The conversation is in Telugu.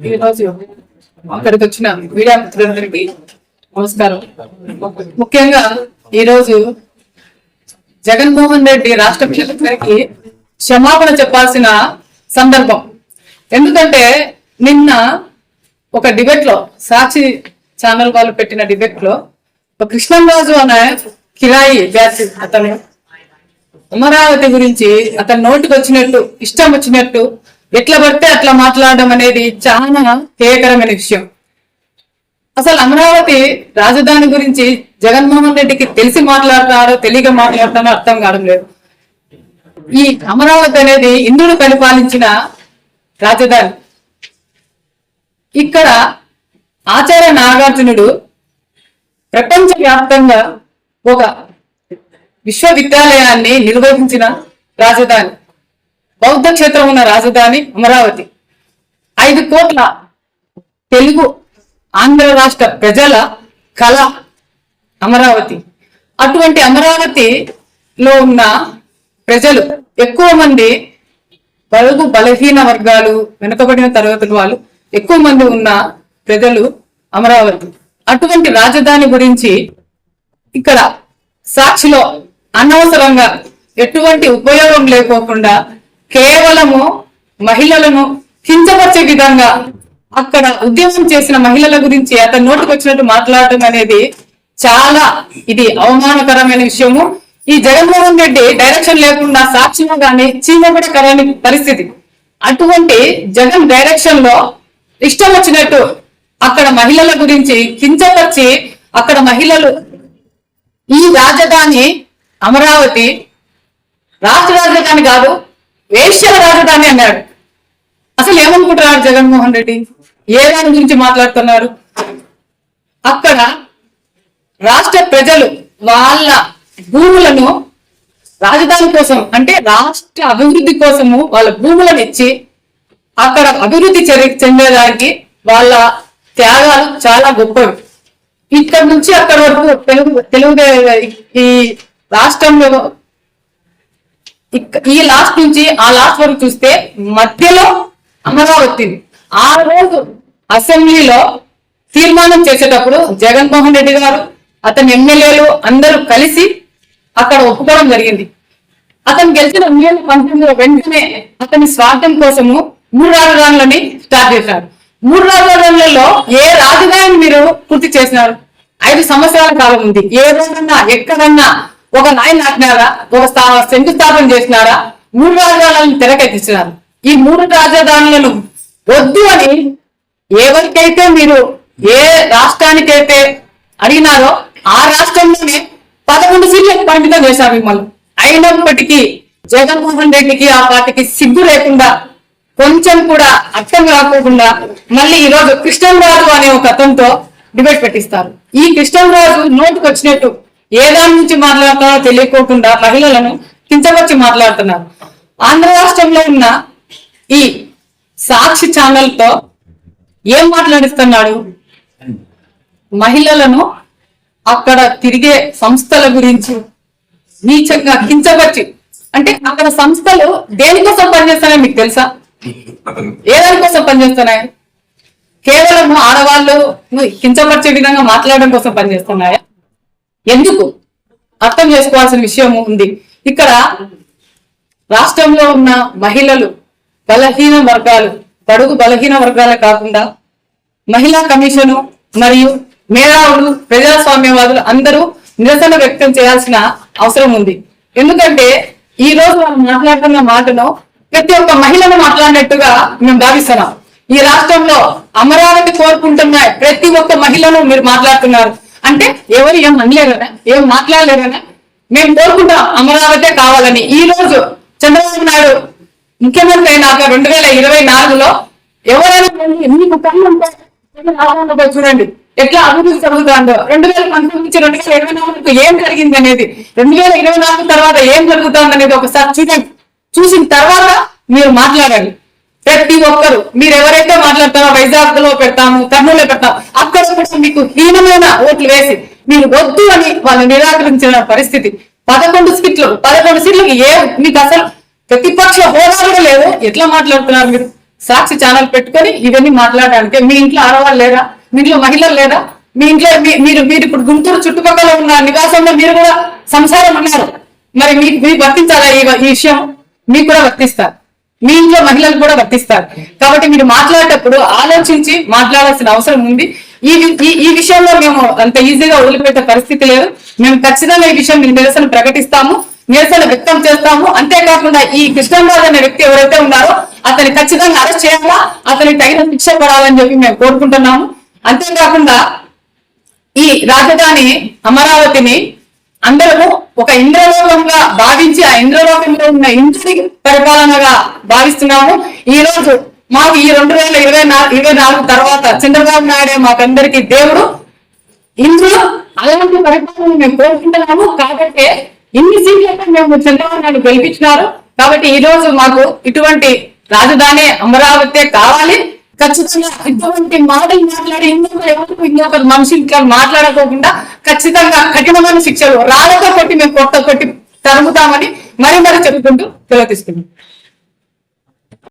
అక్కడికి వచ్చిన మీడియా మిత్రులందరికీ నమస్కారం. ముఖ్యంగా ఈ రోజు జగన్మోహన్ రెడ్డి రాష్ట్ర ప్రజలందరికీ క్షమాపణ చెప్పాల్సిన సందర్భం. ఎందుకంటే నిన్న ఒక డిబేట్లో సాక్షి ఛానల్ వాళ్ళు పెట్టిన డిబేట్లో ఒక కృష్ణంరాజు అనే కిరాయి బ్యాచ్ అతను అమరావతి గురించి అతని నోటికి వచ్చినట్టు ఇష్టం వచ్చినట్టు ఎట్లా పడితే అట్లా మాట్లాడడం అనేది చాలా హేయకరమైన విషయం. అసలు అమరావతి రాజధాని గురించి జగన్మోహన్ రెడ్డికి తెలిసి మాట్లాడుతున్నారో తెలియక మాట్లాడుతున్నారో అర్థం కావడం లేదు. ఈ అమరావతి అనేది ఇంద్రుడు పరిపాలించిన రాజధాని. ఇక్కడ ఆచార్య నాగార్జునుడు ప్రపంచ వ్యాప్తంగా ఒక విశ్వవిద్యాలయాన్ని నిర్వహించిన రాజధాని. బౌద్ధ క్షేత్రం ఉన్న రాజధాని అమరావతి. ఐదు కోట్ల తెలుగు ఆంధ్ర రాష్ట్ర ప్రజల కళ అమరావతి. అటువంటి అమరావతిలో ఉన్న ప్రజలు ఎక్కువ మంది బలుగు బలహీన వర్గాలు వెనుకబడిన తరగతుల వాళ్ళు ఎక్కువ మంది ఉన్న ప్రజలు అమరావతి. అటువంటి రాజధాని గురించి ఇక్కడ సాక్షిలో అనవసరంగా ఎటువంటి ఉపయోగం లేకోకుండా కేవలము మహిళలను కించపరిచే విధంగా అక్కడ ఉద్యమం చేసిన మహిళల గురించి అతని నోటికి వచ్చినట్టు మాట్లాడటం అనేది చాలా ఇది అవమానకరమైన విషయము. ఈ జగన్మోహన్ రెడ్డి డైరెక్షన్ లేకుండా సాక్ష్యంగా కానీ చీమబడకరని పరిస్థితి. అటువంటి జగన్ డైరెక్షన్లో ఇష్టం వచ్చినట్టు అక్కడ మహిళల గురించి కించపరిచి అక్కడ మహిళలు ఈ రాజధాని అమరావతి రాష్ట్ర రాజధాని కాదు వేష్యల రాజధాని అన్నాడు. అసలు ఏమనుకుంటున్నారు జగన్మోహన్ రెడ్డి? ఏ దాని గురించి మాట్లాడుతున్నారు? అక్కడ రాష్ట్ర ప్రజలు వాళ్ళ భూములను రాజధాని కోసం అంటే రాష్ట్ర అభివృద్ధి కోసము వాళ్ళ భూములను ఇచ్చి అక్కడ అభివృద్ధి చెరి- చెందేదానికి వాళ్ళ త్యాగాలు చాలా గొప్పవి. ఇక్కడ నుంచి అక్కడ వరకు తెలుగు తెలుగు ఈ రాష్ట్రంలో ఈ లాస్ట్ నుంచి ఆ లాస్ట్ వరకు చూస్తే మధ్యలో అమరావతి ఆ రోజు అసెంబ్లీలో తీర్మానం చేసేటప్పుడు జగన్మోహన్ రెడ్డి గారు అతని ఎమ్మెల్యేలు అందరూ కలిసి అక్కడ ఒప్పుకోవడం జరిగింది. అతను గెలిచిన రెండు వేల పంతొమ్మిదిలో వెంటనే అతని స్వార్థం కోసము మూడు రాజధానులని స్టార్ట్ చేశారు. మూడు రాజధానులలో ఏ రాజధానిని మీరు పూర్తి చేసినారు? ఐదు సంవత్సరాల కాలం ఉంది. ఏ రోజన్నా ఎక్కడన్నా ఒక నాయన నాటినారా ఒక శంకుస్థాపన చేసినారా మూడు రాజధానులను తెరకెత్తిస్తున్నారు ఈ మూడు రాజధానులను వద్దు అని ఎవరికైతే మీరు ఏ రాష్ట్రానికైతే అడిగినారో ఆ రాష్ట్రంలోనే పదకొండు సీట్లకు పరిమితం చేశారు మిమ్మల్ని. అయినప్పటికీ జగన్మోహన్ రెడ్డికి ఆ పార్టీకి సిగ్గు లేకుండా కొంచెం కూడా అర్థం కాకోకుండా మళ్ళీ ఈరోజు కృష్ణంరాజు అనే ఒక అతనితో డిబేట్ పెట్టిస్తారు. ఈ కృష్ణంరాజు నోటికి వచ్చినట్టు ఏ దాని నుంచి మాట్లాడతారో తెలియకోకుండా మహిళలను కించపరిచి మాట్లాడుతున్నారు. ఆంధ్ర రాష్ట్రంలో ఉన్న ఈ సాక్షి ఛానల్తో ఏం మాట్లాడిస్తున్నాడు? మహిళలను అక్కడ తిరిగే సంస్థల గురించి నీచంగా కించపరిచి అంటే అక్కడ సంస్థలు దేనికోసం పనిచేస్తున్నాయి మీకు తెలుసా? ఏ దానికోసం పనిచేస్తున్నాయి? కేవలం ఆడవాళ్ళు కించపరిచే విధంగా మాట్లాడడం కోసం పనిచేస్తున్నాయా? ఎందుకు? అర్థం చేసుకోవాల్సిన విషయం ఉంది. ఇక్కడ రాష్ట్రంలో ఉన్న మహిళలు బలహీన వర్గాలు బడుగు బలహీన వర్గాలే కాకుండా మహిళా కమిషను మరియు మేధావులు ప్రజాస్వామ్యవాదులు అందరూ నిరసన వ్యక్తం చేయాల్సిన అవసరం ఉంది. ఎందుకంటే ఈ రోజు మనం మాట్లాడుతున్న మాటను ప్రతి ఒక్క మహిళను మాట్లాడినట్టుగా మేము భావిస్తున్నాం. ఈ రాష్ట్రంలో అమరావతి కోరుకుంటున్న ప్రతి ఒక్క మహిళను మీరు మాట్లాడుతున్నారు. అంటే ఎవరు ఏం అనలేరనా ఏం మాట్లాడలేరనా మేము కోరుకుంటాం అమరావతి కావాలని. ఈ రోజు చంద్రబాబు నాయుడు ముఖ్యమంత్రి అయినాక రెండు వేల ఇరవై నాలుగులో ఎవరైనా మీకు కళ్ళు ఉంటే చూడండి. ఎట్లా అభివృద్ధి జరుగుతుందో రెండు వేల పంతొమ్మిది నుంచి రెండు వేల ఇరవై నాలుగు ఏం జరిగింది అనేది రెండు వేల ఇరవై నాలుగు తర్వాత ఏం జరుగుతుంది అనేది ఒకసారి చూడండి. చూసిన తర్వాత మీరు మాట్లాడండి. ప్రతి ఒక్కరు మీరు ఎవరైతే మాట్లాడతారో వైజాగ్లో పెడతాము కర్నూలులో పెడతాము అక్కడ కూడా మీకు హీనమైన ఓట్లు వేసి మీరు వద్దు అని వాళ్ళు నిరాకరించిన పరిస్థితి. పదకొండు సీట్లు పదకొండు సీట్లకి ఏ మీకు అసలు ప్రతిపక్ష హోదా కూడా లేదు. ఎట్లా మాట్లాడుతున్నారు మీరు? సాక్షి ఛానల్ పెట్టుకొని ఇవన్నీ మాట్లాడడానికి. మీ ఇంట్లో ఆడవాళ్ళు లేరా? మీ ఇంట్లో మహిళలు లేరా? మీ ఇంట్లో మీ- మీరు మీరు ఇప్పుడు గుంటూరు చుట్టుపక్కల ఉన్న నివాసంలో మీరు కూడా సంసారం ఉన్నారు మరి మీకు మీరు వర్తించాలా ఈ విషయం? మీకు కూడా వర్తిస్తారు మీ ఇంట్లో మహిళలు కూడా వర్తిస్తారు. కాబట్టి మీరు మాట్లాడేటప్పుడు ఆలోచించి మాట్లాడాల్సిన అవసరం ఉంది. ఈ వి- ఈ- ఈ విషయంలో మేము అంత ఈజీగా వదిలిపెట్టే పరిస్థితి లేదు. మేము ఖచ్చితంగా ఈ విషయం నిరసన ప్రకటిస్తాము. నిరసన వ్యక్తం చేస్తాము. అంతేకాకుండా ఈ కృష్ణరాజు అనే వ్యక్తి ఎవరైతే ఉన్నారో అతని ఖచ్చితంగా అరెస్ట్ చేయాలా? అతనికి తగిన శిక్ష పడాలని చెప్పి మేము కోరుకుంటున్నాము. అంతేకాకుండా ఈ రాజధాని అమరావతిని అందరము ఒక ఇంద్రలోకంగా భావించి ఆ ఇంద్రలోకంలో ఉన్న ఇంటి పరిపాలనగా భావిస్తున్నాము. ఈ రోజు మాకు ఈ రెండు వేల ఇరవై నాలుగు ఇరవై నాలుగు తర్వాత చంద్రబాబు నాయుడే మాకందరికి దేవుడు. ఇందులో అలాంటి పరిపాలన మేము కోరుకుంటున్నాము. కాబట్టి ఇన్ని సీట్లతో మేము చంద్రబాబు నాయుడు గెలిపించినారు. కాబట్టి ఈ రోజు మాకు ఇటువంటి రాజధాని అమరావతి కావాలి. ఖచ్చితంగా ఇటువంటి మాటలు మాట్లాడి ఇంకొక ఎవరికి ఇంకొకరు మనిషి ఇట్లా మాట్లాడకోకుండా ఖచ్చితంగా కఠినమైన శిక్షలు రాళ్ళతో కొట్టి మేము కొట్ట కొట్టి తరుముతామని మరి మరి చెప్పుకుంటూ తెలియతిస్తున్నాం